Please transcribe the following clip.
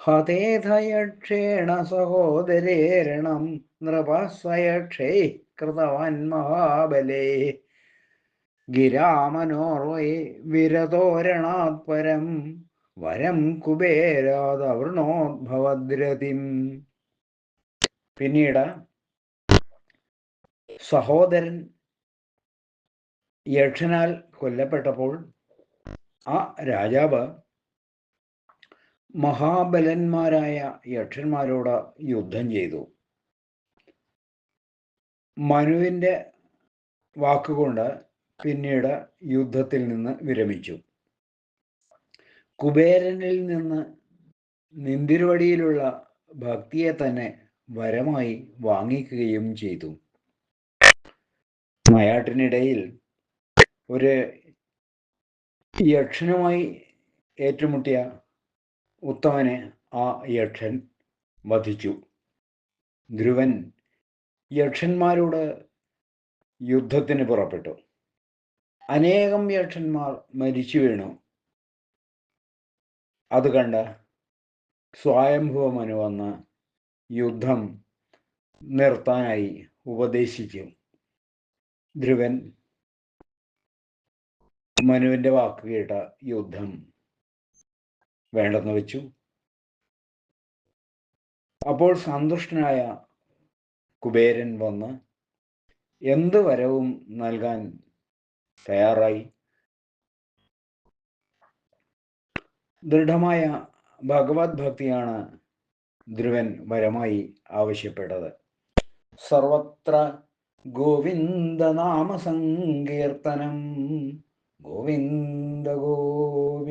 ഹതേധയക്ഷേണ സഹോദരേരണം നൃപസ്വയക്ഷേ കൃതവാൻ മഹാബലേ. ഗിരാമനോർവൈ വിരതോരണാത്പരം വരം കുബേരാതവൃണോദ്ഭവദ്രതിം. പിന്നീട് സഹോദരൻ യക്ഷനാൽ കൊല്ലപ്പെട്ടപ്പോൾ ആ രാജാവ് മഹാബലന്മാരായ യക്ഷന്മാരോട് യുദ്ധം ചെയ്തു. മനുവിന്റെ വാക്കുകൊണ്ട് പിന്നീട് യുദ്ധത്തിൽ നിന്ന് വിരമിച്ചു. കുബേരനിൽ നിന്ന് നിന്തിരുവടിയിലുള്ള ഭക്തിയെ തന്നെ വരമായി വാങ്ങിക്കുകയും ചെയ്തു. നായാട്ടിനിടയിൽ ഒരു യക്ഷനുമായി ഏറ്റുമുട്ടിയ ഉത്തമനെ ആ യക്ഷൻ വധിച്ചു. ധ്രുവൻ യക്ഷന്മാരോട് യുദ്ധത്തിന് പുറപ്പെട്ടു. അനേകം യക്ഷന്മാർ മരിച്ചു വീണു. അത് കണ്ട് സ്വയംഭവമനു വന്ന് യുദ്ധം നിർത്താനായി ഉപദേശിച്ചു. ധ്രുവൻ മനുവിന്റെ വാക്ക് കേട്ട യുദ്ധം വേണ്ടെന്ന് വെച്ചു. അപ്പോൾ സന്തുഷ്ടനായ കുബേരൻ വന്ന് എന്ത് വരവും നൽകാൻ തയ്യാറായി? ദൃഢമായ ഭഗവത് ഭക്തിയാണ് ധ്രുവൻ വരമായി ആവശ്യപ്പെട്ടത്. സർവത്ര ഗോവിന്ദനാമ സങ്കീർത്തനം. ഗോവിന്ദ ഗോവിന്ദ